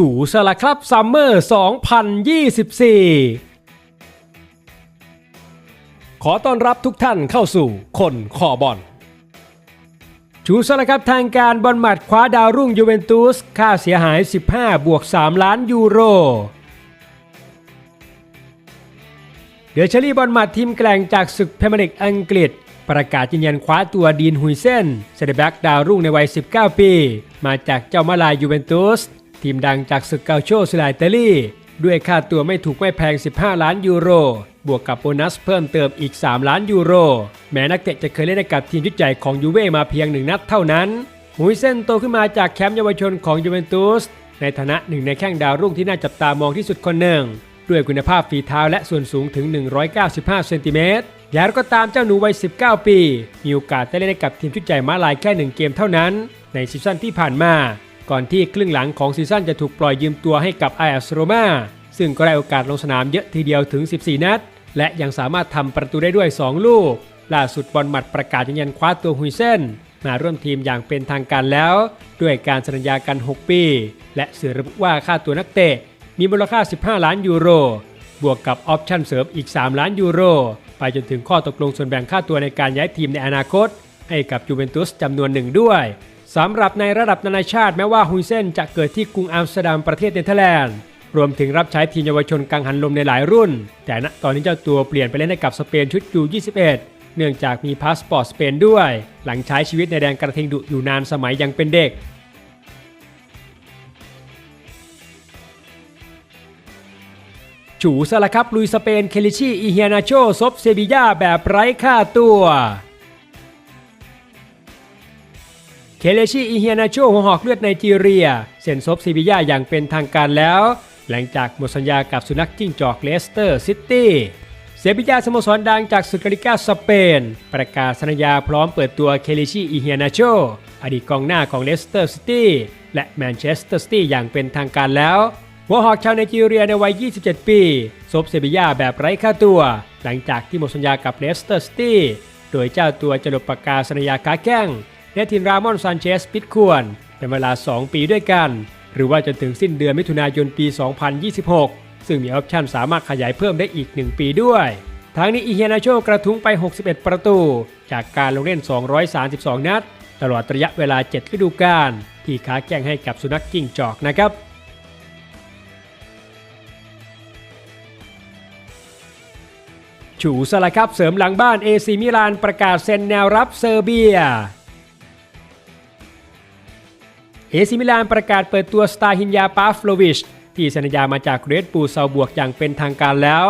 ฉูสละครับซัมเมอร์ 2024 ขอต้อนรับทุกท่านเข้าสู่คนขอบอลฉูสละครับทางการบอลหมัดคว้าดาวรุ่งยูเวนตุส ค่าเสียหาย 15 บวก 3 ล้านยูโร เดอเชอรี่บอลหมัดทีมแกล่งจากศึกเพรเมียร์ลีกอังกฤษ ประกาศยืนยันคว้าตัวดีนฮุยเซนเซเดแบ็กดาวรุ่งในวัย 19 ปี มาจากเจ้ามาลายยูเวนตุส ทีมดังจากศึกเกาโชสลาอิตาลีด้วยค่าตัวไม่ถูกไม่แพง 15 ล้านยูโร บวกกับโบนัสเพิ่มเติมอีก 3 ล้านยูโร แม้นักเตะจะเคยเล่นให้กับทีมชุดใหญ่ของยูเว่มาเพียงหนึ่งนัดเท่านั้นฮุยเซนโตขึ้นมาจากแคมป์เยาวชนของยูเวนตุสในฐานะหนึ่งในแข้งดาวรุ่งที่น่าจับตามองที่สุดคนหนึ่ง ด้วยคุณภาพฝีเท้าและส่วนสูงถึง 195 เซนติเมตรอย่างก็ตามเจ้าหนูวัย 19 ปี มีโอกาสได้เล่นให้กับทีมชุดใหญ่มาลายแค่หนึ่งเกมเท่านั้น ในซีซั่นที่ผ่านมา ก่อนที่ครึ่งหลังของซีซั่นจะถูกปล่อยยืมตัวให้กับไอแอสโรมาซึ่งก็ได้โอกาสลงสนามเยอะทีเดียวถึง 14 นัด และยังสามารถทำประตูได้ด้วย 2 ลูก ล่าสุดบอลหมัดประกาศยืนยันคว้าตัวฮุยเซนมาร่วมทีมอย่างเป็นทางการแล้ว ด้วยการสัญญากัน 6 ปี และสื่อระบุว่าค่าตัวนักเตะ มีมูลค่า 15 ล้านยูโร บวกกับออปชั่นเสริมอีก 3 ล้านยูโร ไปจนถึงข้อตกลงส่วนแบ่งค่าตัวในการย้ายทีมในอนาคต ให้กับยูเวนตุสจำนวนหนึ่งด้วย สำหรับในระดับนานาชาติแม้ว่าฮุยเซนจะเกิดที่กรุงอัมสเตอร์ดัมประเทศเนเธอร์แลนด์รวมถึงรับใช้ทีมเยาวชนกังหันลมในหลายรุ่น แต่ณตอนนี้เจ้าตัวเปลี่ยนไปเล่นให้กับสเปนชุดยู21เนื่องจากมีพาสปอร์ตสเปนด้วย หลังใช้ชีวิตในแดนกระทิงดุอยู่นานสมัยยังเป็นเด็กฉูสละครับลุยสเปนเคลิชีอีเฮียนาโชซบเซบียาแบบไร้ค่าตัว เคเลชีอีเฮียนาโชหัวหอกเลือดไนจีเรียเซ็นซบเซบียาอย่างเป็นทางการแล้ว หลังจากหมดสัญญากับสุนัขจิ้งจอกเลสเตอร์ซิตี้เซบียาสโมสรดังจากศึกาลิกาสเปน ประกาศสัญญาพร้อมเปิดตัวเคเลชีอีเฮียนาโชอดีตกองหน้าของเลสเตอร์ซิตี้และแมนเชสเตอร์ซิตี้อย่างเป็นทางการแล้วหัวหอกชาวไนจีเรียในวัย 27 ปีซบเซบียาแบบไร้ค่าตัว หลังจากที่หมดสัญญากับเลสเตอร์ซิตี้โดยเจ้าตัวจะหลบปากกาสัญญาค้าแข้ง และทีมรามอนซานเชสปิดควรเป็นเวลา 2 ปีด้วยกัน หรือว่าจนถึงสิ้นเดือนมิถุนายนปี 2026 ซึ่งมีออปชั่นสามารถขยายเพิ่มได้อีก 1 ปีด้วยทั้งนี้อีเฮียนาโชกระทุ้งไป 61 ประตู จากการลงเล่น 232 นัด ตลอดระยะเวลา 7 ฤดูกาลที่ค้าแข้งให้กับสุนัขจิ้งจอกนะครับฉูสละครับเสริมหลังบ้านเอซีมิลานประกาศเซ็นแนวรับเซอร์เบีย เอซิมิลานประกาศเปิดตัวสตาฮินยาปาฟโลวิชที่สัญญามาจากเรดบูลเซาบวกอย่างเป็นทางการแล้ว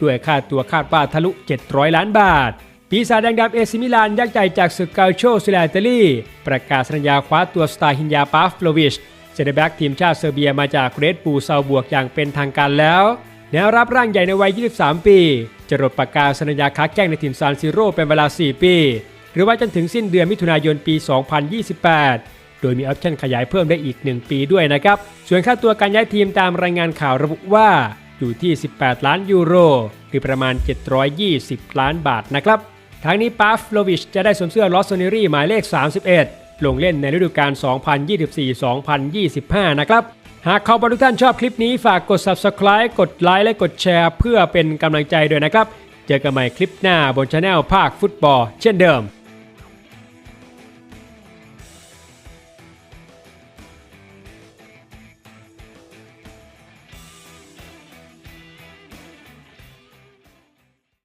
ด้วยค่าตัวคาดว่าทะลุ 700 ล้านบาท ปีศาจแดงดำเอซิมิลานยักษ์ใหญ่จากศึกกาโชซิลาอิตาลีประกาศสัญญาคว้าตัวสตาฮินยาปาฟโลวิชเซนเตอร์แบ็กทีมชาติเซอร์เบียมาจากเรดบูลเซาบวกอย่างเป็นทางการแล้วแนวรับร่างใหญ่ในวัย 23 ปี จะหลดปากกาสัญญาค้าแข้งในทีมซานซิโร่เป็นเวลา 4 ปี หรือว่าจนถึงสิ้นเดือนมิถุนายนปี 2028 โดยมีออปชั่นขยายเพิ่มได้อีก 1 ปีด้วยนะครับ ส่วนค่าตัวการย้ายทีมตามรายงานข่าวระบุว่าอยู่ที่ 18 ล้านยูโรหรือประมาณ 720 ล้านบาทนะครับทางนี้ปาฟโลวิชจะได้สวมเสื้อลอสโซเนรี่หมายเลข 31 ลงเล่นในฤดูกาล 2024-2025 นะครับ หากขอบทุกท่านชอบคลิปนี้ฝากกด subscribe กดไลค์และกดแชร์เพื่อเป็นกำลังใจด้วยนะครับ เจอกันใหม่คลิปหน้าบนช anel ภาคฟุตบอลเช่นเดิม